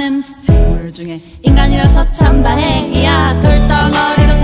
사는 생물 중에 인간이라서 참 다행이야. 덜떡거리고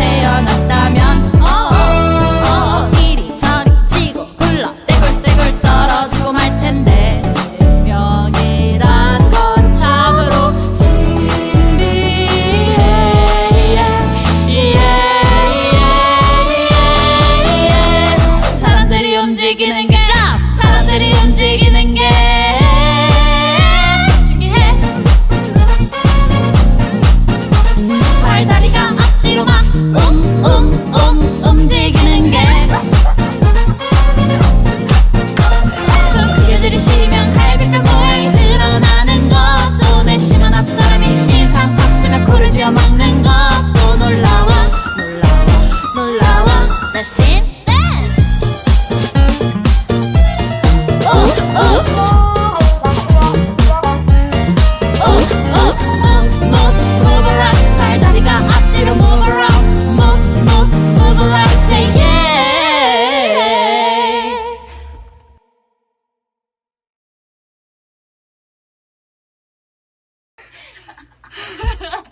먹는 것도 놀라워 놀라워 놀라워 Let's dance dance 오오 Ha ha ha.